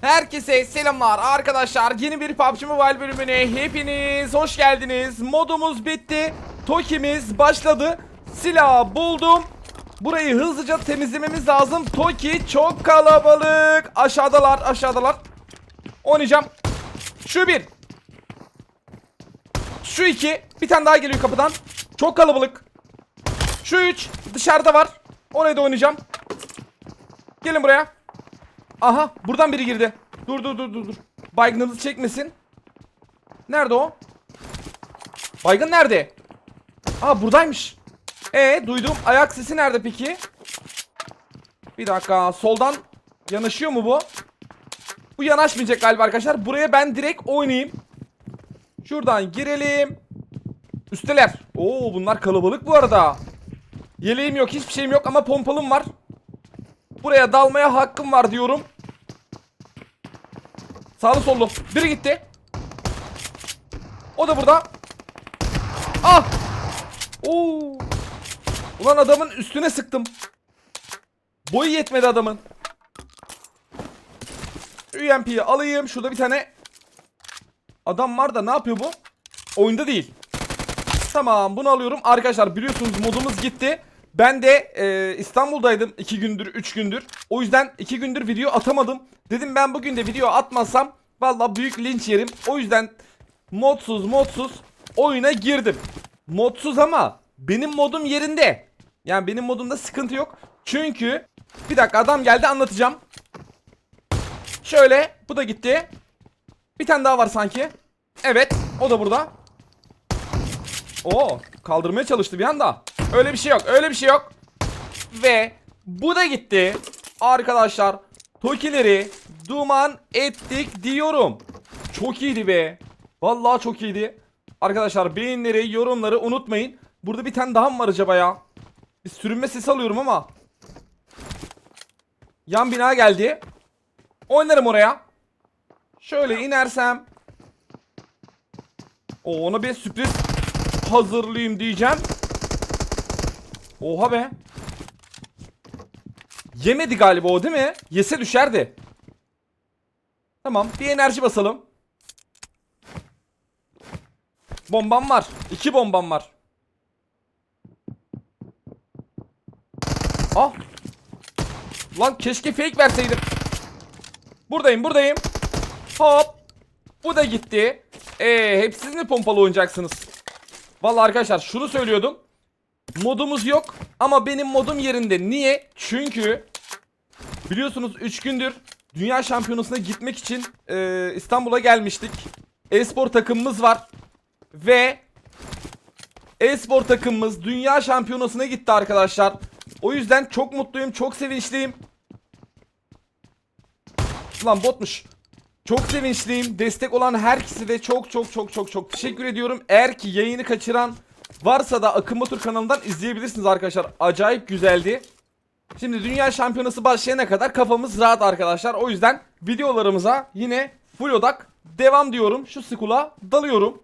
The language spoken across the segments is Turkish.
Herkese selamlar arkadaşlar. Yeni bir PUBG Mobile bölümüne hepiniz hoş geldiniz. Modumuz bitti. Toki'miz başladı. Silah buldum. Burayı hızlıca temizlememiz lazım. Toki çok kalabalık. Aşağıdalar, aşağıdalar. Oynayacağım. Şu bir. Şu iki. Bir tane daha geliyor kapıdan. Çok kalabalık. Şu üç. Dışarıda var. Oraya da oynayacağım. Gelin buraya. Aha buradan biri girdi. Dur dur dur dur dur. Baygınlığı çekmesin. Nerede o? Baygın nerede? Aa buradaymış. E duydum. Ayak sesi nerede peki? Bir dakika. Soldan yanaşıyor mu bu? Bu yanaşmayacak galiba arkadaşlar. Buraya ben direkt oynayayım. Şuradan girelim. Üsteler. Oo bunlar kalabalık bu arada. Yeleğim yok, hiçbir şeyim yok ama pompalım var. Buraya dalmaya hakkım var diyorum. Sağlı sollu. Biri gitti. O da burada. Ah! Oo! Ulan adamın üstüne sıktım. Boyu yetmedi adamın. UMP'yi alayım. Şurada bir tane adam var da ne yapıyor bu? Oyunda değil. Tamam bunu alıyorum. Arkadaşlar biliyorsunuz modumuz gitti. Ben de e, İstanbul'daydım 2 gündür 3 gündür. O yüzden 2 gündür video atamadım. Dedim ben bugün de video atmazsam valla büyük linç yerim. O yüzden modsuz modsuz oyuna girdim. Modsuz ama benim modum yerinde. Yani benim modumda sıkıntı yok. Çünkü bir dakika adam geldi anlatacağım. Şöyle bu da gitti. Bir tane daha var sanki. Evet o da burada. Oo, kaldırmaya çalıştı bir anda. Öyle bir şey yok. Öyle bir şey yok. Ve bu da gitti. Arkadaşlar, Tokileri duman ettik diyorum. Çok iyiydi be. Vallahi çok iyiydi. Arkadaşlar beğenileri, yorumları unutmayın. Burada bir tane daha mı var acaba ya? Bir sürünme sesi alıyorum ama. Yan bina geldi. Oynarım oraya. Şöyle inersem. O ona bir sürpriz hazırlayayım diyeceğim. Oha be. Yemedi galiba o değil mi? Yese düşerdi. Tamam bir enerji basalım. Bombam var. İki bombam var. Ah. Lan keşke fake verseydim. Buradayım buradayım. Hop. Bu da gitti. Eee hep siz mi pompalı oynayacaksınız? Vallahi arkadaşlar şunu söylüyordum. Modumuz yok ama benim modum yerinde. Niye? Çünkü biliyorsunuz 3 gündür Dünya Şampiyonası'na gitmek için e, İstanbul'a gelmiştik. E-spor takımımız var. Ve e-spor takımımız Dünya Şampiyonası'na gitti arkadaşlar. O yüzden çok mutluyum, çok sevinçliyim. Lan botmuş. Çok sevinçliyim. Destek olan herkese de çok çok çok çok çok teşekkür ediyorum. Eğer ki yayını kaçıran varsa da Akın Batur kanalından izleyebilirsiniz arkadaşlar. Acayip güzeldi. Şimdi dünya şampiyonası başlayana kadar kafamız rahat arkadaşlar. O yüzden videolarımıza yine full odak devam diyorum. Şu skula dalıyorum.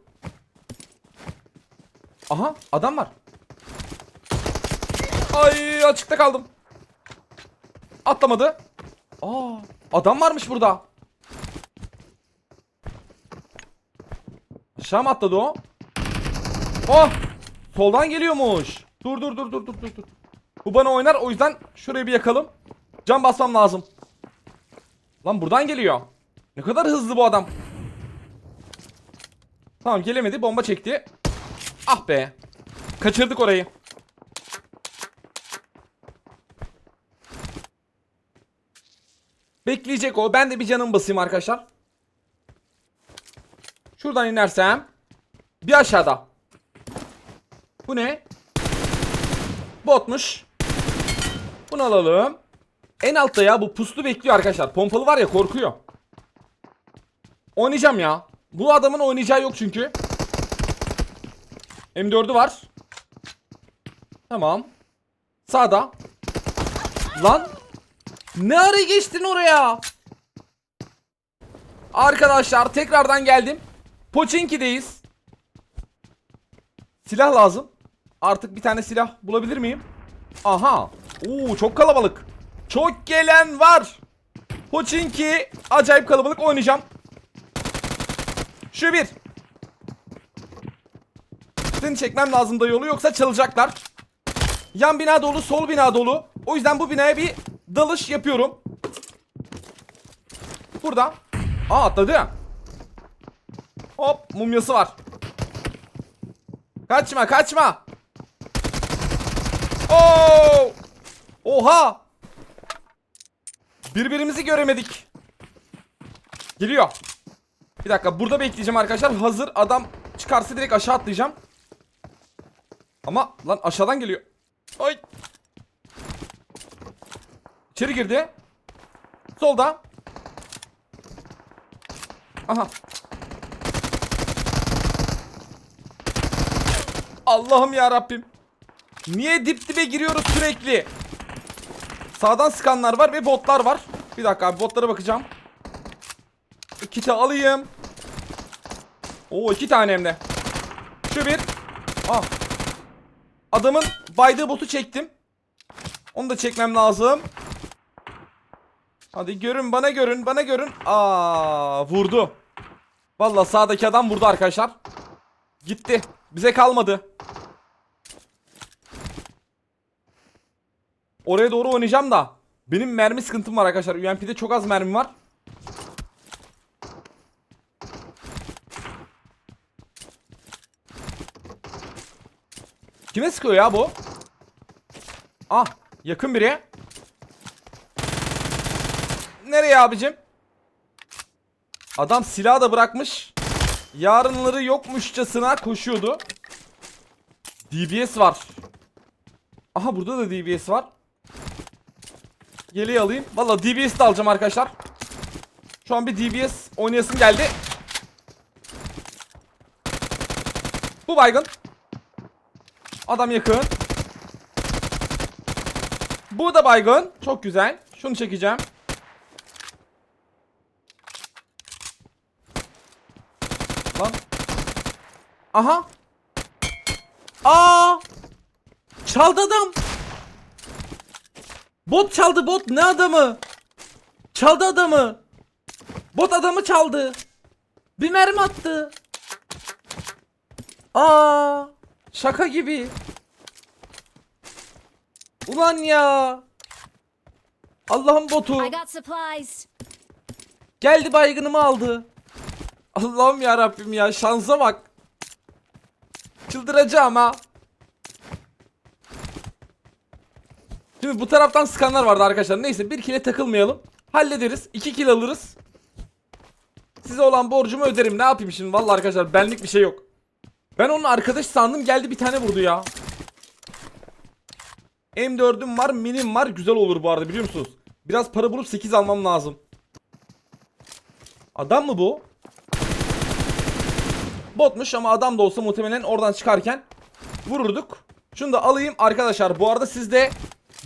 Aha adam var. Ay açıkta kaldım. Atlamadı. Aa adam varmış burada. Mı atladı o? Oh! Soldan geliyormuş. Dur dur dur dur dur dur. Bu bana oynar o yüzden şurayı bir yakalım. Can basmam lazım. Lan buradan geliyor. Ne kadar hızlı bu adam. Tamam gelemedi bomba çekti. Ah be. Kaçırdık orayı. Bekleyecek o. Ben de bir canım basayım arkadaşlar. Şuradan inersem. Bir aşağıda. Bu ne? Botmuş. Bunu alalım. En altta ya bu puslu bekliyor arkadaşlar. Pompalı var ya korkuyor. Oynayacağım ya. Bu adamın oynayacağı yok çünkü. M4'ü var. Tamam. Sağda. Lan. Ne ara geçtin oraya? Arkadaşlar tekrardan geldim. Pochinki'deyiz. Silah lazım. Artık bir tane silah bulabilir miyim? Aha. Oo çok kalabalık. Çok gelen var. Poçinki acayip kalabalık oynayacağım. Şu bir. Seni çekmem lazım da yolu yoksa çalacaklar. Yan bina dolu, sol bina dolu. O yüzden bu binaya bir dalış yapıyorum. Burada. Aa atladı. Hop mumyası var. Kaçma kaçma. Oo! Oha! Birbirimizi göremedik. Geliyor. Bir dakika burada bekleyeceğim arkadaşlar. Hazır adam çıkarsa direkt aşağı atlayacağım. Ama lan aşağıdan geliyor. Ay. İçeri girdi. Solda. Aha. Allah'ım ya Rabbim. Niye dip dibe giriyoruz sürekli? Sağdan sıkanlar var ve botlar var. Bir dakika abi botlara bakacağım. Kiti alayım. Oo iki tane hem de. Şu bir. Ah. Adamın baydığı botu çektim. Onu da çekmem lazım. Hadi görün bana görün bana görün. Aa vurdu. Vallahi sağdaki adam vurdu arkadaşlar. Gitti. Bize kalmadı. Oraya doğru oynayacağım da. Benim mermi sıkıntım var arkadaşlar. UMP'de çok az mermi var. Kime sıkıyor ya bu? Ah yakın biri. Nereye abicim? Adam silahı da bırakmış. Yarınları yokmuşçasına koşuyordu. DBS var. Aha burada da DBS var. Yeleği alayım. Valla DBS de alacağım arkadaşlar. Şu an bir DBS oynayasım geldi. Bu baygın. Adam yakın. Bu da baygın. Çok güzel. Şunu çekeceğim. Lan. Aha. Aa! Çaldı adam. Bot çaldı bot. Ne adamı? Çaldı adamı. Bot adamı çaldı. Bir mermi attı. Aa! Şaka gibi. Ulan ya. Allah'ın botu. Geldi baygınımı aldı. Allah'ım ya Rabbim ya şansa bak. Çıldıracağım ha. Şimdi bu taraftan sıkanlar vardı arkadaşlar. Neyse bir kile takılmayalım. Hallederiz. 2 kill alırız. Size olan borcumu öderim. Ne yapayım şimdi? Vallahi arkadaşlar benlik bir şey yok. Ben onun arkadaş sandım geldi bir tane vurdu ya. M4'üm var, minim var. Güzel olur bu arada biliyor musunuz? Biraz para bulup 8 almam lazım. Adam mı bu? Botmuş ama adam da olsa muhtemelen oradan çıkarken vururduk. Şunu da alayım arkadaşlar. Bu arada siz de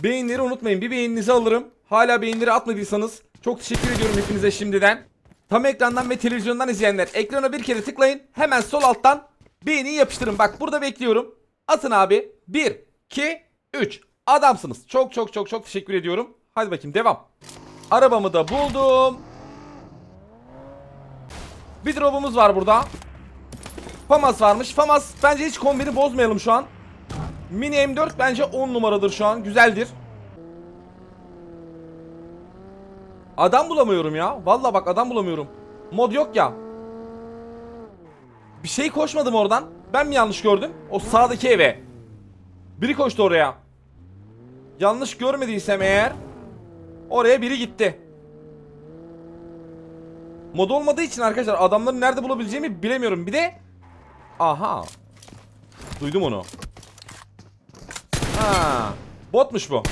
beğenileri unutmayın. Bir beğeninizi alırım. Hala beğenileri atmadıysanız çok teşekkür ediyorum hepinize şimdiden. Tam ekrandan ve televizyondan izleyenler ekrana bir kere tıklayın. Hemen sol alttan beğeniyi yapıştırın. Bak burada bekliyorum. Atın abi. 1, 2, 3. Adamsınız. Çok çok çok çok teşekkür ediyorum. Hadi bakayım devam. Arabamı da buldum. Bir drop'umuz var burada. Famas varmış. Famas bence hiç kombini bozmayalım şu an. Mini M4 bence 10 numaradır şu an. Güzeldir. Adam bulamıyorum ya. Vallahi bak adam bulamıyorum. Mod yok ya. Bir şey koşmadım oradan. Ben mi yanlış gördüm? O sağdaki eve. Biri koştu oraya. Yanlış görmediysem eğer oraya biri gitti. Mod olmadığı için arkadaşlar adamları nerede bulabileceğimi bilemiyorum. Bir de aha. Duydum onu. Botmuş bu.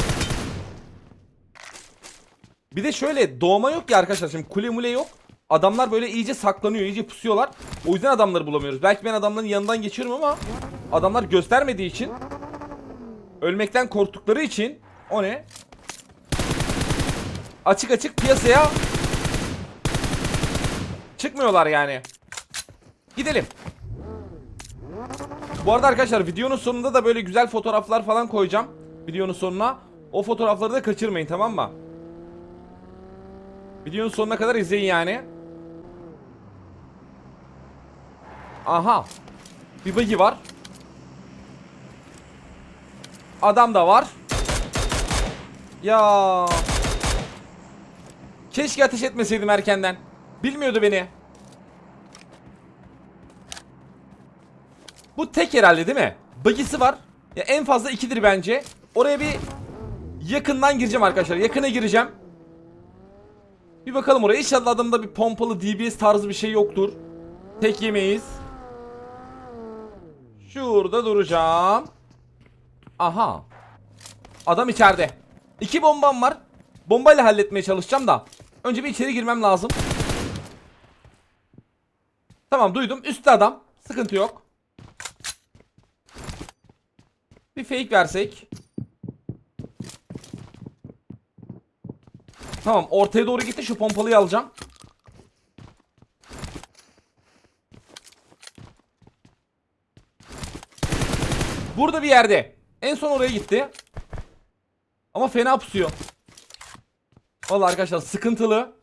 Bir de şöyle doğma yok ya arkadaşlar. Şimdi kule mule yok. Adamlar böyle iyice saklanıyor, iyice pusuyorlar. O yüzden adamları bulamıyoruz. Belki ben adamların yanından geçiyorum ama adamlar göstermediği için ölmekten korktukları için o ne? Açık açık piyasaya çıkmıyorlar yani. Gidelim. Bu arada arkadaşlar videonun sonunda da böyle güzel fotoğraflar falan koyacağım. Videonun sonuna. O fotoğrafları da kaçırmayın tamam mı? Videonun sonuna kadar izleyin yani. Aha. Bir buggy var. Adam da var. Ya. Keşke ateş etmeseydim erkenden. Bilmiyordu beni. Bu tek herhalde değil mi? Buggy'si var. Ya en fazla ikidir bence. Oraya bir yakından gireceğim arkadaşlar. Yakına gireceğim. Bir bakalım oraya. İnşallah adamda bir pompalı DBS tarzı bir şey yoktur. Tek yemeyiz. Şurada duracağım. Aha. Adam içeride. İki bombam var. Bombayla halletmeye çalışacağım da. Önce bir içeri girmem lazım. Tamam duydum. Üstte adam. Sıkıntı yok. Bir fake versek. Tamam ortaya doğru gitti şu pompalıyı alacağım. Burada bir yerde. En son oraya gitti. Ama fena pusuyor. Vallahi arkadaşlar sıkıntılı.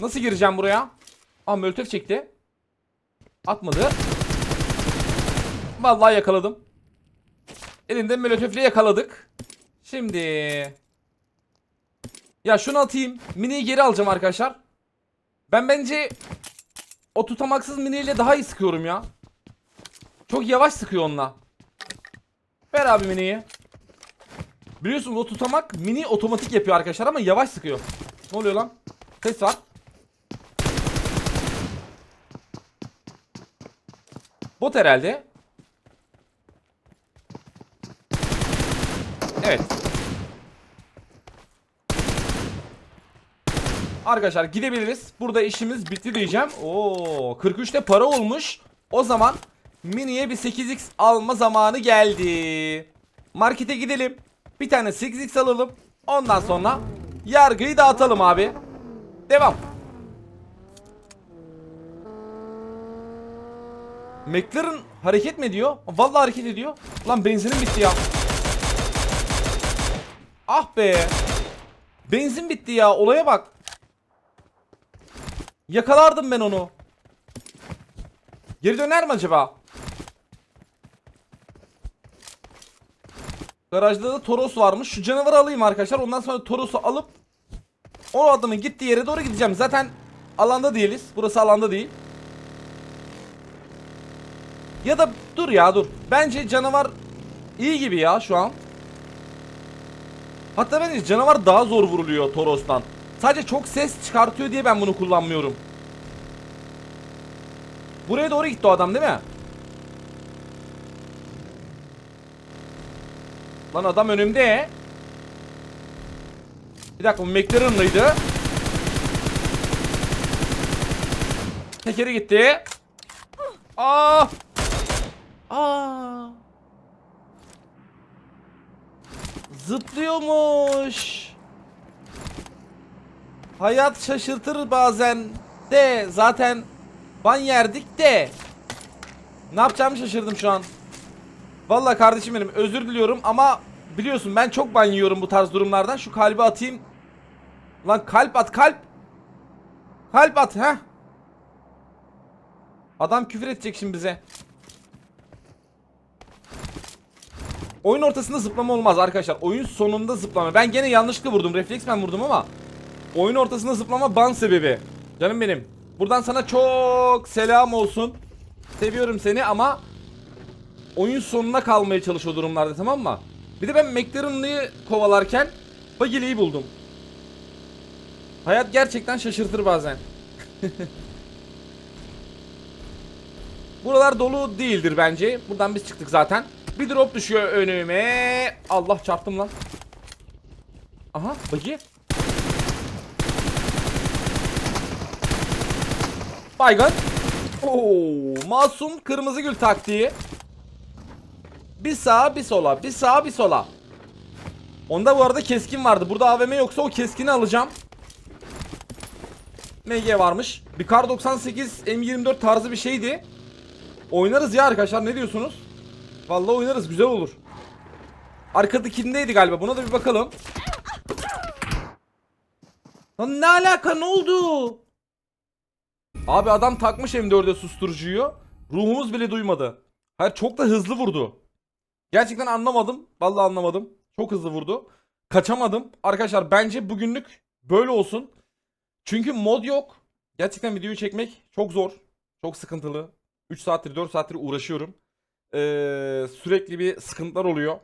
Nasıl gireceğim buraya? Aa möltöf çekti. Atmadı. Vallahi yakaladım. Elinde mölötöfle yakaladık. Şimdi ya şunu atayım. Mini'yi geri alacağım arkadaşlar. Ben bence o tutamaksız miniyle daha iyi sıkıyorum ya. Çok yavaş sıkıyor onunla. Ver abi miniyi. Biliyorsunuz o tutamak mini otomatik yapıyor arkadaşlar ama yavaş sıkıyor. Ne oluyor lan? Ses var. Bot herhalde. Evet. Arkadaşlar gidebiliriz. Burada işimiz bitti diyeceğim. Oo, 43'te para olmuş. O zaman miniye bir 8x alma zamanı geldi. Markete gidelim. Bir tane 8x alalım. Ondan sonra yargıyı dağıtalım abi. Devam. McLaren hareket mi ediyor? Vallahi hareket ediyor. Lan benzinim bitti ya. Ah be. Benzin bitti ya. Olaya bak. Yakalardım ben onu. Geri döner mi acaba? Garajda da Toros varmış. Şu canavarı alayım arkadaşlar. Ondan sonra Toros'u alıp o adamın gittiği yere doğru gideceğim. Zaten alanda değiliz. Burası alanda değil. Ya da dur ya dur. Bence canavar iyi gibi ya şu an. Hatta bence canavar daha zor vuruluyor Toros'tan. Sadece çok ses çıkartıyor diye ben bunu kullanmıyorum. Buraya doğru gitti o adam değil mi? Lan adam önümde. Bir dakika bu McLaren'lıydı. Tekeri gitti. Aa! Aa! Zıplıyormuş. Hayat şaşırtır bazen de zaten ban yerdik de. Ne yapacağımı şaşırdım şu an. Vallahi kardeşim benim özür diliyorum ama biliyorsun ben çok ban yiyorum bu tarz durumlardan. Şu kalbi atayım. Lan kalp at kalp. Kalp at ha. Adam küfür edecek şimdi bize. Oyun ortasında zıplama olmaz arkadaşlar. Oyun sonunda zıplama. Ben gene yanlışlıkla vurdum. Refleks ben vurdum ama oyun ortasında zıplama ban sebebi. Canım benim. Buradan sana çok selam olsun. Seviyorum seni ama oyun sonuna kalmaya çalış o durumlarda tamam mı? Bir de ben McLaren'lıyı kovalarken Bagile'yi buldum. Hayat gerçekten şaşırtır bazen. Buralar dolu değildir bence. Buradan biz çıktık zaten. Bir drop düşüyor önüme. Allah çarptım lan. Aha bagi. Baygın. Oo, masum kırmızı gül taktiği. Bir sağa bir sola. Bir sağa bir sola. Onda bu arada keskin vardı. Burada AVM yoksa o keskini alacağım. MG varmış. Bir kar 98 M24 tarzı bir şeydi. Oynarız ya arkadaşlar ne diyorsunuz? Vallahi oynarız güzel olur. Arkadakindeydi galiba. Buna da bir bakalım. Lan ne alaka ne oldu? Abi adam takmış M4'e susturucuyu. Ruhumuz bile duymadı. Hayır çok da hızlı vurdu. Gerçekten anlamadım. Vallahi anlamadım. Çok hızlı vurdu. Kaçamadım. Arkadaşlar bence bugünlük böyle olsun. Çünkü mod yok. Gerçekten videoyu çekmek çok zor. Çok sıkıntılı. 3 saattir 4 saattir uğraşıyorum. Ee, sürekli bir sıkıntılar oluyor.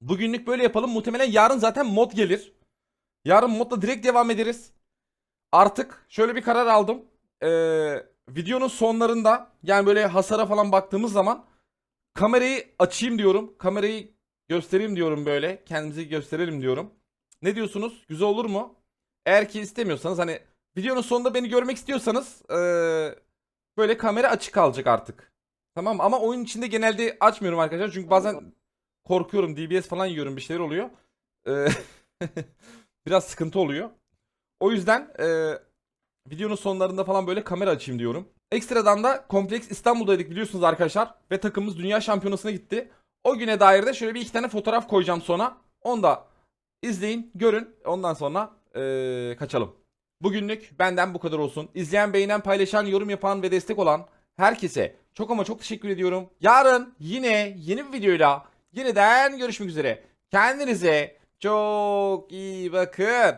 Bugünlük böyle yapalım. Muhtemelen yarın zaten mod gelir. Yarın modla direkt devam ederiz. Artık şöyle bir karar aldım. Ee, videonun sonlarında yani böyle hasara falan baktığımız zaman kamerayı açayım diyorum. Kamerayı göstereyim diyorum böyle. Kendimizi gösterelim diyorum. Ne diyorsunuz? Güzel olur mu? Eğer ki istemiyorsanız hani videonun sonunda beni görmek istiyorsanız ee, böyle kamera açık kalacak artık. Tamam ama oyun içinde genelde açmıyorum arkadaşlar. Çünkü bazen korkuyorum. DBS falan yiyorum bir şeyler oluyor. Ee, biraz sıkıntı oluyor. O yüzden ee, videonun sonlarında falan böyle kamera açayım diyorum. Ekstradan da Kompleks İstanbul'daydık biliyorsunuz arkadaşlar. Ve takımımız Dünya Şampiyonası'na gitti. O güne dair de şöyle bir iki tane fotoğraf koyacağım sonra. Onu da izleyin, görün. Ondan sonra ee, kaçalım. Bugünlük benden bu kadar olsun. İzleyen, beğenen, paylaşan, yorum yapan ve destek olan herkese çok ama çok teşekkür ediyorum. Yarın yine yeni bir videoyla yeniden görüşmek üzere. Kendinize çok iyi bakın.